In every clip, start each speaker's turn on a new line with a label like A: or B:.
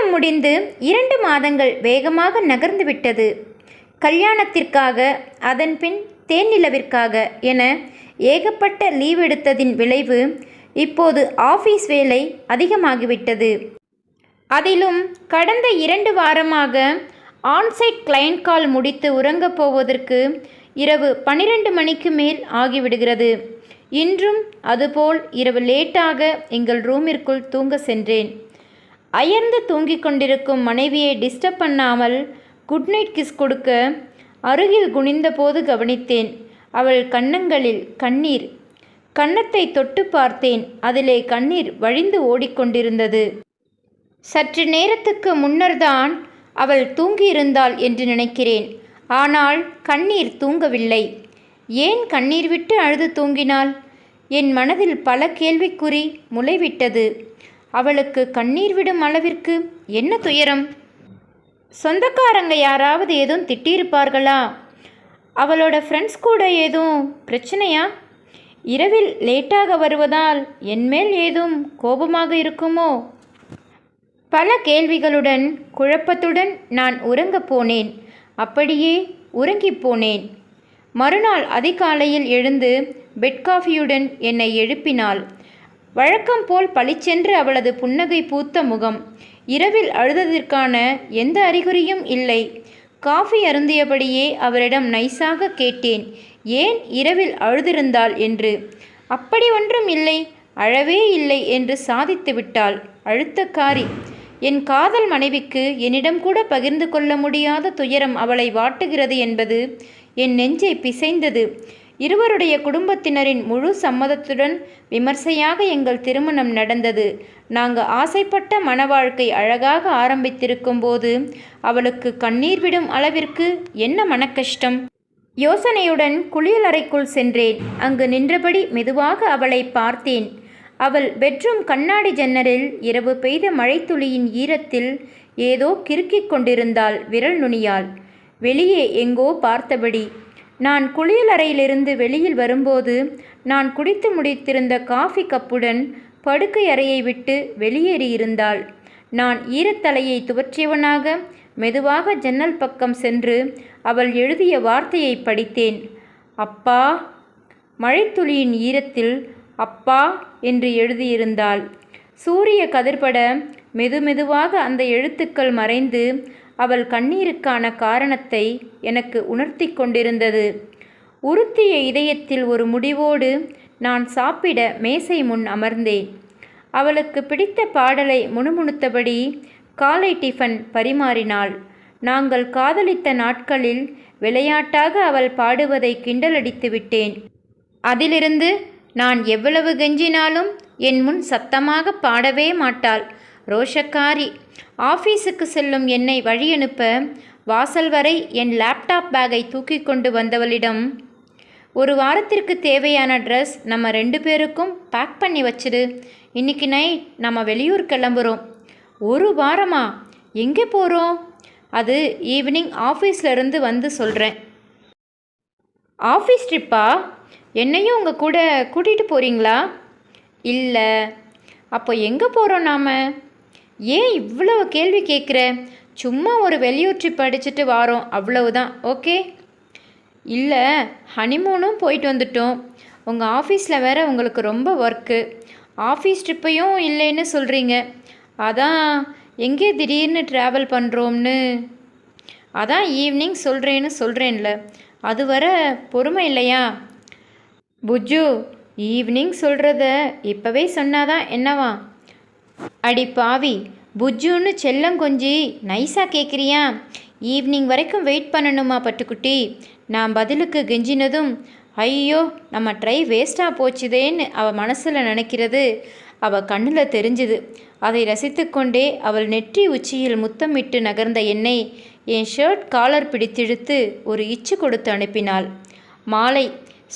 A: திருமணம் முடிந்து இரண்டு மாதங்கள் வேகமாக நகர்ந்து விட்டது கல்யாணத்திற்காக அதன்பின் தேனிலவிற்காக என ஏகப்பட்ட லீவ் எடுத்ததின் விளைவு இப்போது ஆஃபீஸ் வேலை அதிகமாகிவிட்டது. அதிலும் கடந்த இரண்டு வாரமாக ஆன்சைட் கிளைண்ட் கால் முடித்து உறங்கப் போவதற்கு இரவு பன்னிரண்டு மணிக்கு மேல் ஆகிவிடுகிறது. இன்றும் அதுபோல் இரவு லேட்டாக எங்கள் ரூமிற்குள் தூங்க சென்றேன். அயர்ந்து தூங்கிக் கொண்டிருக்கும் மனைவியை டிஸ்டர்ப் பண்ணாமல் குட் நைட் கிஸ் கொடுக்க அருகில் குனிந்தபோது கவனித்தேன். அவள் கன்னங்களில் கண்ணீர். கன்னத்தை தொட்டு பார்த்தேன். அதிலே கண்ணீர் வழிந்து ஓடிக்கொண்டிருந்தது. சற்று நேரத்துக்கு முன்னர்தான் அவள் தூங்கியிருந்தாள் என்று நினைக்கிறேன். ஆனால் கண்ணீர் தூங்கவில்லை. ஏன் கண்ணீர் விட்டு அழுது தூங்கினாள்? என் மனதில் பல கேள்விக்குறி முளைவிட்டது. அவளுக்கு கண்ணீர் விடும் அளவிற்கு என்ன துயரம்? சொந்தக்காரங்க யாராவது எதுவும் திட்டியிருப்பார்களா? அவளோட ஃப்ரெண்ட்ஸ் கூட ஏதும் பிரச்சனையா? இரவில் லேட்டாக வருவதால் என்மேல் ஏதும் கோபமாக இருக்குமோ? பல கேள்விகளுடன் குழப்பத்துடன் நான் உறங்கப் போனேன். அப்படியே உறங்கிப் போனேன். மறுநாள் அதிகாலையில் எழுந்து பெட் காஃபியுடன் என்னை எழுப்பினாள். வழக்கம் போல் பளிச்சென்று அவளது புன்னகை பூத்த முகம். இரவில் அழுததற்கான எந்த அறிகுறியும் இல்லை. காஃபி அருந்தியபடியே அவரிடம் நைஸாக கேட்டேன். ஏன் இரவில் அழுதிருந்தாள் என்று. அப்படி ஒன்றும் இல்லை. அழவே இல்லை என்று சாதித்து விட்டாள். அழுத்தக்காரி என் காதல் மனைவிக்கு என்னிடம் கூட பகிர்ந்து கொள்ள முடியாத துயரம் அவளை வாட்டுகிறது என்பது என் நெஞ்சை பிசைந்தது. இருவருடைய குடும்பத்தினரின் முழு சம்மதத்துடன் விமர்சையாக எங்கள் திருமணம் நடந்தது. நாங்கள் ஆசைப்பட்ட மன வாழ்க்கை அழகாக ஆரம்பித்திருக்கும் போது அவளுக்கு கண்ணீர் விடும் அளவிற்கு என்ன மனக்கஷ்டம்? யோசனையுடன் குளியலறைக்குள் சென்றேன். அங்கு நின்றபடி மெதுவாக அவளை பார்த்தேன். அவள் பெட்ரூம் கண்ணாடி ஜன்னலில் இரவு பெய்த மழைத்துளியின் ஈரத்தில் ஏதோ கிறுக்கிக் கொண்டிருந்தாள் விரல் நுனியால். வெளியே எங்கோ பார்த்தபடி நான் குளியலறையிலிருந்து வெளியில் வரும்போது நான் குடித்து முடித்திருந்த காஃபி கப்புடன் படுக்கை அறையை விட்டு வெளியேறியிருந்தாள். நான் ஈரத்தலையை துவற்றியவனாக மெதுவாக ஜன்னல் பக்கம் சென்று அவள் எழுதிய வார்த்தையை படித்தேன். அப்பா மழைத்துளியின் ஈரத்தில் அப்பா என்று எழுதியிருந்தாள். சூரிய கதிர்பட மெதுமெதுவாக அந்த எழுத்துக்கள் மறைந்து அவள் கண்ணீருக்கான காரணத்தை எனக்கு உணர்த்தி கொண்டிருந்தது. உறுத்திய இதயத்தில் ஒரு முடிவோடு நான் சாப்பிட மேசை முன் அமர்ந்தேன். அவளுக்கு பிடித்த பாடலை முணுமுணுத்தபடி காலை டிஃபன் பரிமாறினாள். நாங்கள் காதலித்த நாட்களில் விளையாட்டாக அவள் பாடுவதை கிண்டலடித்து விட்டேன். அதிலிருந்து நான் எவ்வளவு கெஞ்சினாலும் என் முன் சத்தமாக பாடவே மாட்டாள். ரோஷக்காரி ஆஃபீஸுக்கு செல்லும் என்னை வழியனுப்ப வாசல் வரை என் லேப்டாப் பேக்கை தூக்கி கொண்டு வந்தவளிடம் ஒரு வாரத்திற்கு தேவையான ட்ரெஸ் நம்ம ரெண்டு பேருக்கும் பேக் பண்ணி வச்சிடு இன்னைக்கு நைட் நம்ம வெளியூர் கிளம்புறோம். ஒரு வாரமா? எங்கே போகிறோம் அது ஈவினிங் ஆஃபீஸ்லேருந்து வந்து சொல்கிறேன் ஆஃபீஸ் ட்ரிப்பா? என்னையும் உங்கள் கூட கூட்டிகிட்டு போகிறீங்களா இல்லை. அப்போ எங்கே போகிறோம் நாம்? ஏன் இவ்வளவு கேள்வி கேட்குற? சும்மா ஒரு வெளியூர் ட்ரிப் அடிச்சுட்டு வாரோம் அவ்வளவுதான் ஓகே? இல்லை ஹனிமூனும் போயிட்டு வந்துட்டோம். உங்கள் ஆஃபீஸில் வேற உங்களுக்கு ரொம்ப ஒர்க்கு ஆஃபீஸ் ட்ரிப்பையும் இல்லைன்னு சொல்கிறீங்க அதான் எங்கே திடீர்னு ட்ராவல் பண்ணுறோம்னு அதான் ஈவினிங் சொல்கிறேன்னு சொல்கிறேன்ல அது வர பொறுமை இல்லையா? புஜ்ஜு ஈவினிங் சொல்கிறத இப்போவே சொன்னாதான் என்னவா? அடி பாவி புஜ்ஜுன்னு செல்லம் கொஞ்சி நைஸாக கேட்குறியா ஈவினிங் வரைக்கும் வெயிட் பண்ணணுமா பட்டுக்குட்டி? நான் பதிலுக்கு கெஞ்சினதும் ஐயோ நம்ம ட்ரை வேஸ்ட்டாக போச்சுதேன்னு அவள் மனசில் நினைக்கிறது அவள் கண்ணில் தெரிஞ்சுது. அதை ரசித்துக்கொண்டே அவள் நெற்றி உச்சியில் முத்தமிட்டு நகர்ந்த என்னை என் ஷர்ட் காலர் பிடித்திழுத்து ஒரு இச்சு கொடுத்து அனுப்பினாள். மாலை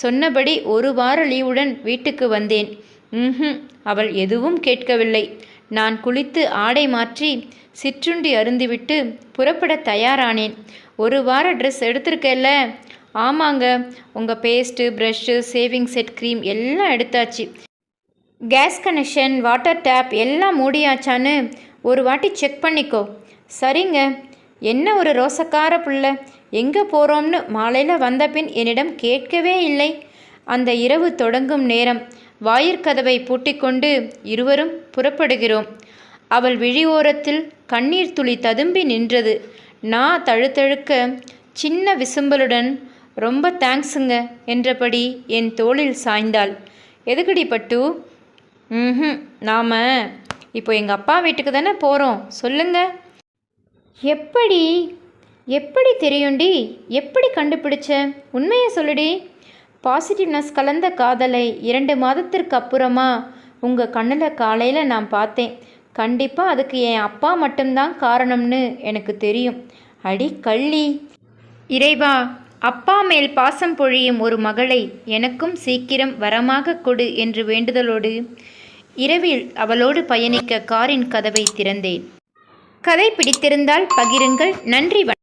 A: சொன்னபடி ஒரு வார லீவுடன் வீட்டுக்கு வந்தேன். ம் அவள் எதுவும் கேட்கவில்லை. நான் குளித்து ஆடை மாற்றி சிற்றுண்டி அருந்திவிட்டு புறப்பட தயாரானேன். ஒரு வார ட்ரெஸ் எடுத்திருக்கேல்ல? ஆமாங்க. உங்கள் paste brush shaving set cream எல்லாம் எடுத்தாச்சு. கேஸ் கனெக்ஷன் வாட்டர் டேப் எல்லாம் மூடியாச்சான்னு ஒரு வாட்டி செக் பண்ணிக்கோ. சரிங்க. என்ன ஒரு ரோசக்கார புள்ள? எங்கே போகிறோம்னு மாலையில் வந்த பின் என்னிடம் கேட்கவே இல்லை. அந்த இரவு தொடங்கும் நேரம். வாயிற்கதவை பூட்டிக்கொண்டு இருவரும் புறப்படுகிறோம். அவள் விழியோரத்தில் கண்ணீர் துளி ததும்பி நின்றது. நான் தழுத்தழுக்க சின்ன விசும்பலுடன் ரொம்ப தேங்க்ஸுங்க என்றபடி என் தோளில் சாய்ந்தாள். எதுக்குடி பட்டு? ம் நாம இப்போ எங்கள் அப்பா வீட்டுக்கு தானே போகிறோம் சொல்லுங்க. எப்படி? எப்படி தெரியும்டி? எப்படி கண்டுபிடிச்ச? உண்மையை சொல்லுடி. பாசிட்டிவ்னஸ் கலந்த காதலை இரண்டு மாதத்திற்கு அப்புறமா உங்கள் கண்ணில் காலையில் நான் பார்த்தேன். கண்டிப்பாக அதுக்கு என் அப்பா மட்டும்தான் காரணம்னு எனக்கு தெரியும். அடி கள்ளி. இறைவா அப்பா மேல் பாசம் பொழியும் ஒரு மகளை எனக்கும் சீக்கிரம் வரமாக கொடு என்று வேண்டுதலோடு இரவில் அவளோடு பயணிக்க காரின் கதவை திறந்தேன். கதை பிடித்திருந்தால் பகிருங்கள். நன்றி வணக்கம்.